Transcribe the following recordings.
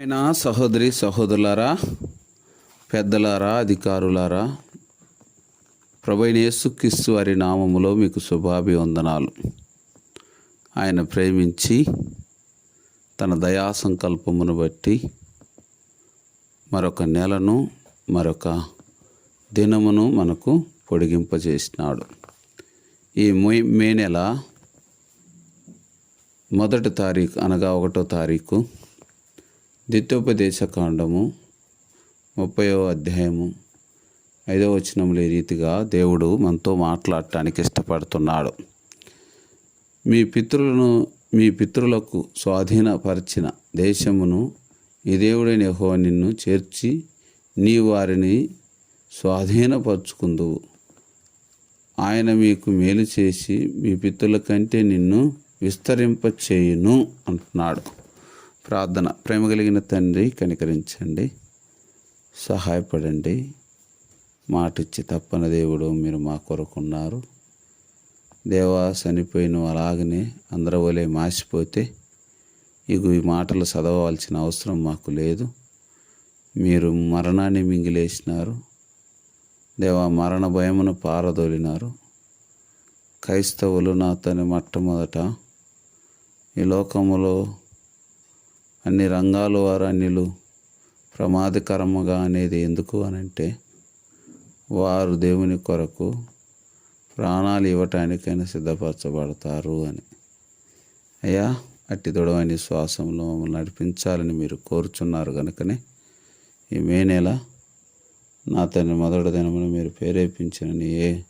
అయినా సహోదరి సహోదరులారా పెద్దలారా అధికారులారా ప్రభైన యేసుక్రీస్తు వారి నామములో మీకు శుభాభివందనాలు. ఆయన ప్రేమించి తన దయా సంకల్పమును బట్టి మరొక నెలను మరొక దినమును మనకు పొడిగింపజేసినాడు. ఈ మే మే నెల మొదటి తారీఖు అనగా ఒకటో తారీఖు ద్వితోపదేశ కాండము ముప్పయో అధ్యాయము ఐదో వచనంలో ఈ రీతిగా దేవుడు మనతో మాట్లాడటానికి ఇష్టపడుతున్నాడు. మీ పితృలను మీ పితృలకు స్వాధీనపరిచిన దేశమును ఈ దేవుడైన యహో నిన్ను చేర్చి నీ వారిని స్వాధీనపరుచుకుందువు. ఆయన మీకు మేలు చేసి మీ పితృల కంటే నిన్ను విస్తరింపచేయును అంటున్నాడు. ప్రార్థన. ప్రేమ కలిగిన తండ్రి కనికరించండి. సహాయపడండి. మాటిచ్చి తప్పని దేవుడు మీరు మా కొరకున్నారు. దేవా చనిపోయిన అలాగనే అందరి వలె మాసిపోతే ఇగు ఈ మాటలు చదవాల్సిన అవసరం మాకు లేదు. మీరు మరణాన్ని మింగిలేసినారు. దేవా మరణ భయమును పారదోలినారు. క్రైస్తవులు నా తన మొట్టమొదట ఈ లోకములో అన్ని రంగాల వారు అన్నిలు ప్రమాదకరముగా అనేది ఎందుకు అనంటే వారు దేవుని కొరకు ప్రాణాలు ఇవ్వటానికైనా సిద్ధపరచబడతారు అని. అయ్యా అట్టి దృఢమైన శ్వాసంలో మమ్మల్ని నడిపించాలని మీరు కోరుచున్నారు కనుకనే ఈ మే నెల నా తన మొదటి దినమును మీరు ప్రేరేపించిన ఏ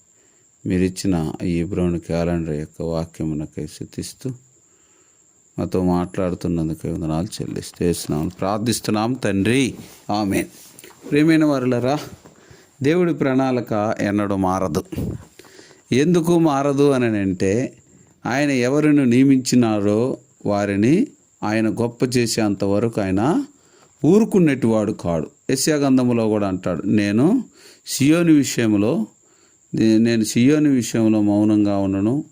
మీరిచ్చిన ఈ బ్రౌన్ క్యాలెండర్ యొక్క వాక్యమునకై శుతిస్తూ మాతో మాట్లాడుతున్నందుకు వందనాలు చెల్లిస్తేస్తున్నాం ప్రార్థిస్తున్నాం తండ్రి. ఆమె ప్రేమైన వారులరా దేవుడి ప్రణాళిక ఎన్నడూ మారదు. ఎందుకు మారదు అని అంటే ఆయన ఎవరిని నియమించినారో వారిని ఆయన గొప్ప చేసేంత వరకు ఆయన ఊరుకున్నట్టువాడు కాడు. యశ్యాగంధములో కూడా అంటాడు నేను సియోని విషయంలో నేను సియోని విషయంలో మౌనంగా ఉండను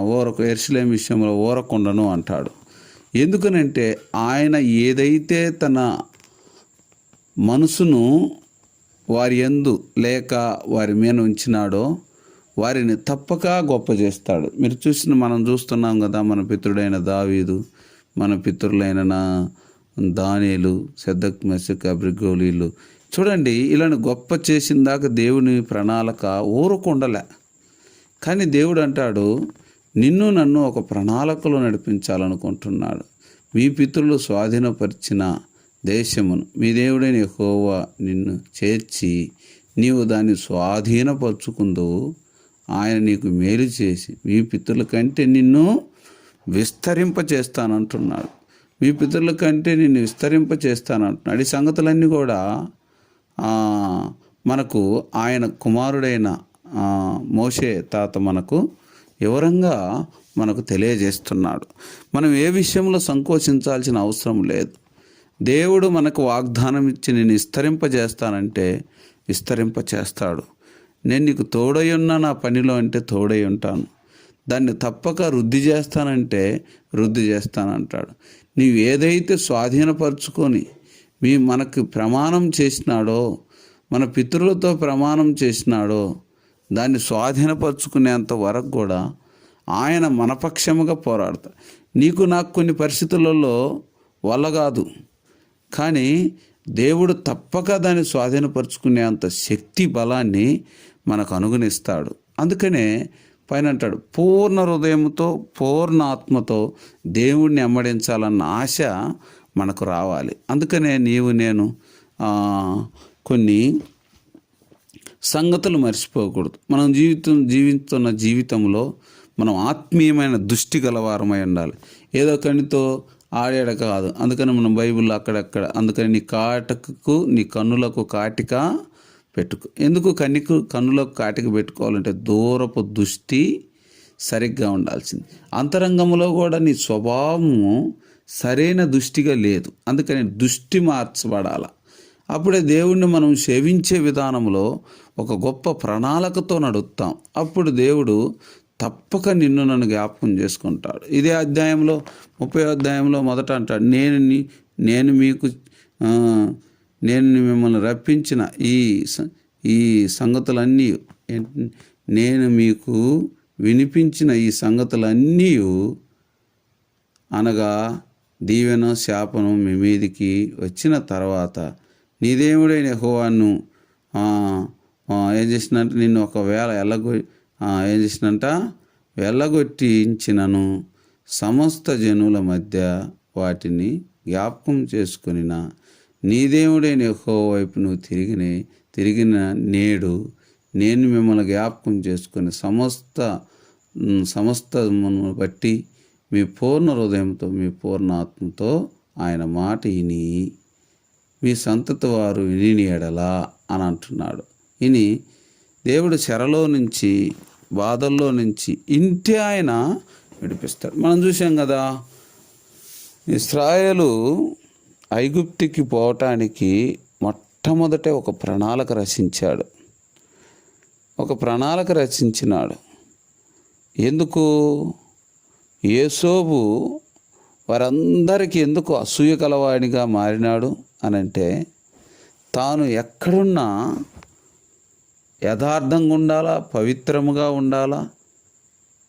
ఓరకు ఎర్షలేం విషయంలో ఓరకుండను అంటాడు. ఎందుకనంటే ఆయన ఏదైతే తన మనసును వారి ఎందు లేక వారి మీద ఉంచినాడో వారిని తప్పక గొప్ప చేస్తాడు. మీరు చూసిన మనం చూస్తున్నాం కదా మన పితృడైన దావీదు మన పితృలైన నా దానిలు సెద్దక్ మెసక్ అబ్రిగోలీలు. చూడండి ఇలాంటి గొప్ప చేసిన దాకా దేవుని ప్రణాళిక ఊరకుండలే. కానీ దేవుడు అంటాడు నిన్ను నన్ను ఒక ప్రణాళికలో నడిపించాలనుకుంటున్నాడు. మీ పితరులు స్వాధీనపరిచిన దేశమును మీ దేవుడైన యెహోవా నిన్ను చేర్చి నీవు దాన్ని స్వాధీనపరుచుకుందో. ఆయన నీకు మేలు చేసి మీ పితరుల కంటే నిన్ను విస్తరింప చేస్తానంటున్నాడు మీ పితరుల కంటే నిన్ను విస్తరింప చేస్తానంటున్నాడు ఈ సంగతులన్నీ కూడా మనకు ఆయన కుమారుడైన మోషే తాత మనకు వివరంగా మనకు తెలియజేస్తున్నాడు. మనం ఏ విషయంలో సంకోచించాల్సిన అవసరం లేదు. దేవుడు మనకు వాగ్దానం ఇచ్చి నేను విస్తరింపజేస్తానంటే విస్తరింప చేస్తాడు నేను నీకు తోడై ఉన్నా నా పనిలో అంటే తోడై ఉంటాను. దాన్ని తప్పక వృద్ధి చేస్తానంటే వృద్ధి చేస్తానంటాడు. నీవు ఏదైతే స్వాధీనపరుచుకొని మీ మనకు ప్రమాణం చేసినాడో మన పితరులతో ప్రమాణం చేసినాడో దాన్ని స్వాధీనపరుచుకునేంత వరకు కూడా ఆయన మనపక్షముగా పోరాడతాడు. నీకు నాకు కొన్ని పరిస్థితులలో వల్ల కాదు. కానీ దేవుడు తప్పక దాన్ని స్వాధీనపరుచుకునేంత శక్తి బలాన్ని మనకు అనుగుణిస్తాడు. అందుకనే పైన అంటాడు పూర్ణ హృదయంతో పూర్ణ ఆత్మతో దేవుణ్ణి అమ్మడించాలన్న ఆశ మనకు రావాలి. అందుకనే నీవు నేను కొన్ని సంగతులు మర్చిపోకూడదు. మనం జీవితం జీవిస్తున్న జీవితంలో మనం ఆత్మీయమైన దృష్టి గలవారమై ఉండాలి. ఏదో కనితో ఆడాడ కాదు. అందుకని మనం బైబిల్లో అక్కడక్కడ అందుకని నీ కాటకు నీ కన్నులకు కాటిక పెట్టుకో. ఎందుకు కన్నికు కన్నులకు కాటిక పెట్టుకోవాలంటే దూరపు దృష్టి సరిగ్గా ఉండాల్సింది. అంతరంగంలో కూడా నీ స్వభావము సరైన దృష్టిగా లేదు. అందుకని దృష్టి మార్చబడాల. అప్పుడే దేవుణ్ణి మనం సేవించే విధానంలో ఒక గొప్ప ప్రణాళికతో నడుస్తాం అప్పుడు దేవుడు తప్పక నిన్ను నన్ను జ్ఞాపకం చేసుకుంటాడు. ఇదే అధ్యాయంలో ముప్పై అధ్యాయంలో మొదట అంటాడు నేను నేను మీకు నేను మిమ్మల్ని రప్పించిన ఈ ఈ సంగతులన్నీ నేను మీకు వినిపించిన ఈ సంగతులన్నీ అనగా దీవెన శాపనం మీ మీదికి వచ్చిన తర్వాత నీ దేవుడైన హోవాను ఏం చేసినంటే నిన్ను ఒకవేళ ఎల్లగొ ఏం చేసినంట? వెళ్ళగొట్టించినను సమస్త జనుల మధ్య వాటిని జ్ఞాపకం చేసుకునిన. నీ దేవుడైన యెహోవా వైపు నువ్వు తిరిగిన తిరిగిన నేడు నేను మిమ్మల్ని జ్ఞాపకం చేసుకుని సమస్త ఉమ్, సమస్తమును బట్టి మీ పూర్ణ హృదయంతో మీ పూర్ణ ఆత్మతో ఆయన మాట విని మీ సంతతి వారు విని ఎడలా అని అంటున్నాడు. ఇని దేవుడు చెరలో నుంచి బాధల్లో నుంచి ఇంటి ఆయన విడిపిస్తాడు. మనం చూసాం కదా ఇస్రాయేలు ఐగుప్తికి పోవటానికి మొట్టమొదట ఒక ప్రణాళిక రచించాడు. ఒక ప్రణాళిక రచించినాడు. ఎందుకు? ఏసోబు వారందరికీ ఎందుకు అసూయ కలవాడిగా మారినాడు అనంటే తాను ఎక్కడున్నా యథార్థంగా ఉండాలా? పవిత్రముగా ఉండాలా?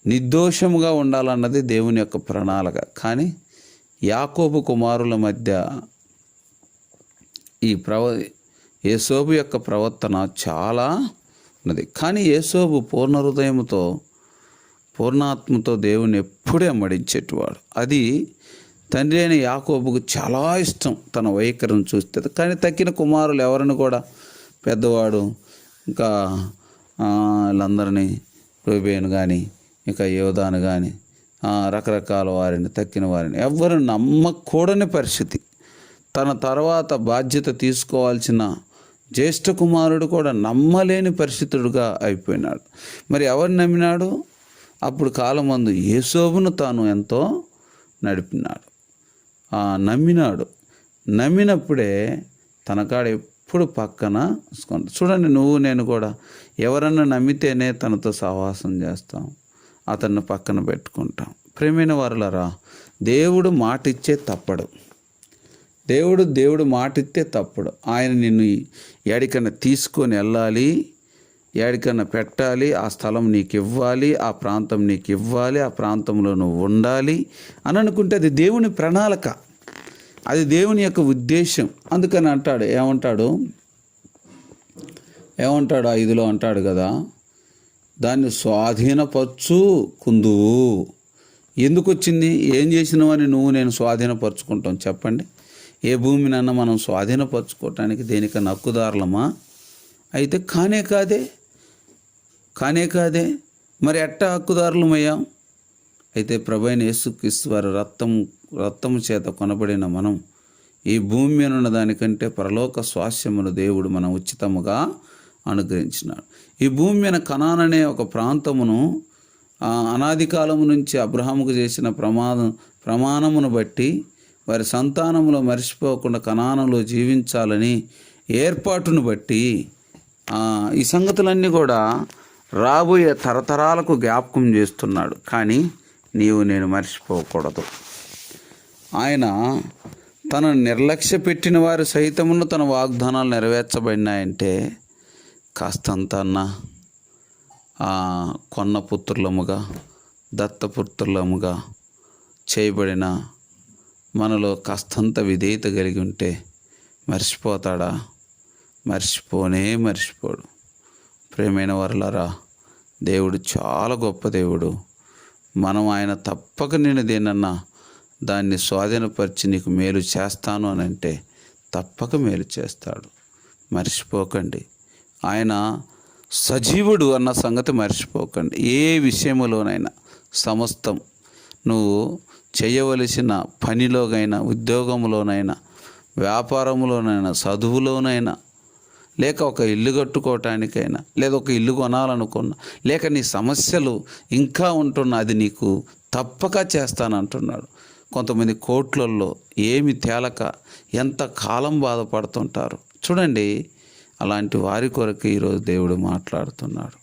నిర్దోషముగా ఉండాలన్నది దేవుని యొక్క ప్రణాళిక. కానీ యాకోబు కుమారుల మధ్య ఈ ప్రవ యేసోబు యొక్క ప్రవర్తన చాలా ఉన్నది. కానీ యేసోబు పూర్ణ హృదయంతో పూర్ణాత్మతో దేవుని ఎప్పుడే అమ్మడించేటివాడు. అది తండ్రి అయిన యాకోబుకు చాలా ఇష్టం తన వైఖరిని చూస్తే. కానీ తక్కిన కుమారులు ఎవరిని కూడా? పెద్దవాడు ఇంకా వీళ్ళందరినీ రూబేను కానీ ఇంకా యోధాను కానీ రకరకాల వారిని తక్కిన వారిని ఎవ్వరు నమ్మకూడని పరిస్థితి. తన తర్వాత బాధ్యత తీసుకోవాల్సిన జ్యేష్ఠ కుమారుడు కూడా నమ్మలేని పరిస్థితుడుగా అయిపోయినాడు. మరి ఎవరు నమ్మినాడు? అప్పుడు కాలమందు యేసోబును తాను ఎంతో నడిపినాడు. నమ్మినాడు. నమ్మినప్పుడే తనకాడ ఎప్పుడు పక్కన చూడండి నువ్వు నేను కూడా ఎవరన్నా నమ్మితేనే తనతో సహవాసం చేస్తాం. అతన్ని పక్కన పెట్టుకుంటాం. ప్రేమైన వారులరా దేవుడు మాటిచ్చే తప్పడు. దేవుడు దేవుడు మాటిస్తే తప్పడు. తప్పుడు ఆయన నిన్ను ఎడికన్నా తీసుకొని వెళ్ళాలి ఎడికన్నా పెట్టాలి ఆ స్థలం నీకు ఇవ్వాలి ఆ ప్రాంతం నీకు ఇవ్వాలి ఆ ప్రాంతంలో నువ్వు ఉండాలి అని అనుకుంటే అది దేవుని ప్రణాళిక. అది దేవుని యొక్క ఉద్దేశం. అందుకని అంటాడు ఏమంటాడు? ఏమంటాడు? ఐదులో అంటాడు కదా దాన్ని స్వాధీనపరచు కుందువు ఎందుకు వచ్చింది ఏం చేసినావని నువ్వు నేను స్వాధీనపరచుకుంటాం. చెప్పండి. ఏ భూమినన్నా మనం స్వాధీనపరచుకోవటానికి దేనికన్నా హక్కుదారులమా? అయితే కానే కాదే. కానే కాదే. మరి ఎట్టా హక్కుదారులమయ్యాం? అయితే ప్రభైన యేసుక్రీస్తు వారి రక్తం రక్తము చేత కొనబడిన మనం ఈ భూమి మీద ఉన్న దానికంటే పరలోక స్వాస్యమును దేవుడు మనం ఉచితముగా అనుగ్రహించినాడు. ఈ భూమి మీద కనాననే ఒక ప్రాంతమును అనాది కాలము నుంచి అబ్రహాముకు చేసిన ప్రమాదం ప్రమాణమును బట్టి వారి సంతానములో మర్చిపోకుండా కనానంలో జీవించాలని ఏర్పాటును బట్టి ఈ సంగతులన్నీ కూడా రాబోయే తరతరాలకు జ్ఞాపకం చేస్తున్నాడు. కానీ నీవు నేను మర్చిపోకూడదు. ఆయన తన నిర్లక్ష్య పెట్టిన వారు సహితమును తన వాగ్దానాలు నెరవేర్చబడినాయంటే కాస్తంత అన్న కొన్న పుత్రులముగా దత్తపుత్రులముగా చేయబడిన మనలో కాస్తంత విధేయత కలిగి ఉంటే మర్చిపోతాడా? మర్చిపోనే మర్చిపోడు. ప్రేమైన వరలరా దేవుడు చాలా గొప్ప దేవుడు. మనం ఆయన తప్పక నేను దేనన్నా దాన్ని స్వాధీనపరిచి నీకు మేలు చేస్తాను అని అంటే తప్పక మేలు చేస్తాడు. మర్చిపోకండి. ఆయన సజీవుడు అన్న సంగతి మర్చిపోకండి. ఏ విషయంలోనైనా సమస్తం నువ్వు చేయవలసిన పనిలోనైనా ఉద్యోగంలోనైనా వ్యాపారంలోనైనా చదువులోనైనా లేక ఒక ఇల్లు కట్టుకోవటానికైనా లేదా ఒక ఇల్లు కొనాలనుకున్నా లేక నీ సమస్యలు ఇంకా ఉంటున్నా అది నీకు తప్పక చేస్తానంటున్నాడు. కొంతమంది కోట్లల్లో ఏమి తేలక ఎంత కాలం బాధపడుతుంటారు? చూడండి అలాంటి వారి కొరకు ఈరోజు దేవుడు మాట్లాడుతున్నాడు.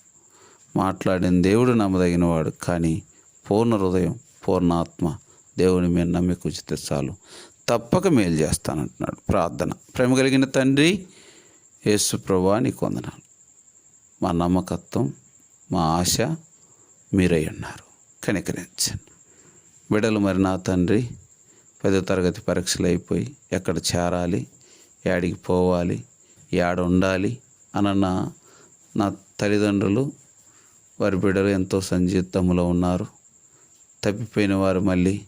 మాట్లాడిన దేవుడు నమ్మదగినవాడు కానీ పూర్ణ హృదయం పూర్ణాత్మ దేవుని మీద నమ్మిక ఉచితే చాలు. తప్పక మేలు చేస్తానంటున్నాడు. ప్రార్థన. ప్రేమ కలిగిన తండ్రి యేసు ప్రభా నీకు వందనాలు. మా నమ్మకత్వం మా ఆశ మీరై ఉన్నారు. కనికరించండి. బిడలు మరి నా తండ్రి పదో తరగతి పరీక్షలు అయిపోయి ఎక్కడ చేరాలి యాడికి పోవాలి యాడ ఉండాలి అనన్న నా తల్లిదండ్రులు వారి బిడ్డలు ఎంతో సంచిత్తములో ఉన్నారు. తప్పిపోయిన వారు మళ్ళీ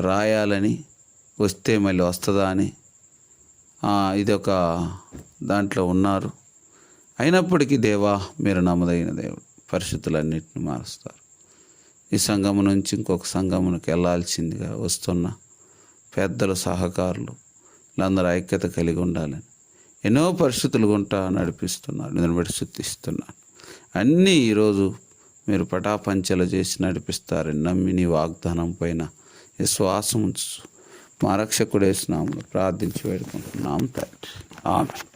రాయాలని వస్తే మళ్ళీ వస్తుందా అని ఇది ఒక దాంట్లో ఉన్నారు. అయినప్పటికీ దేవా మీరు నమ్మదగిన దేవుడు పరిస్థితులన్నింటిని మారుస్తారు. ఈ సంఘము నుంచి ఇంకొక సంఘమునికి వెళ్ళాల్సిందిగా వస్తున్న పెద్దల సహకారులు వీళ్ళందరూ ఐక్యత కలిగి ఉండాలని ఎన్నో పరిస్థితులు గుంటా నడిపిస్తున్నారు నేను బట్టి శుద్ధిస్తున్నాను అన్నీ ఈరోజు మీరు పటాపంచలు చేసి నడిపిస్తారని నమ్మి నీ వాగ్దానం పైన విశ్వాసం ఉంచు. మా రక్షకుడేసినాము ప్రార్థించి వేడుకుంటున్నాం తండ్రి. ఆమె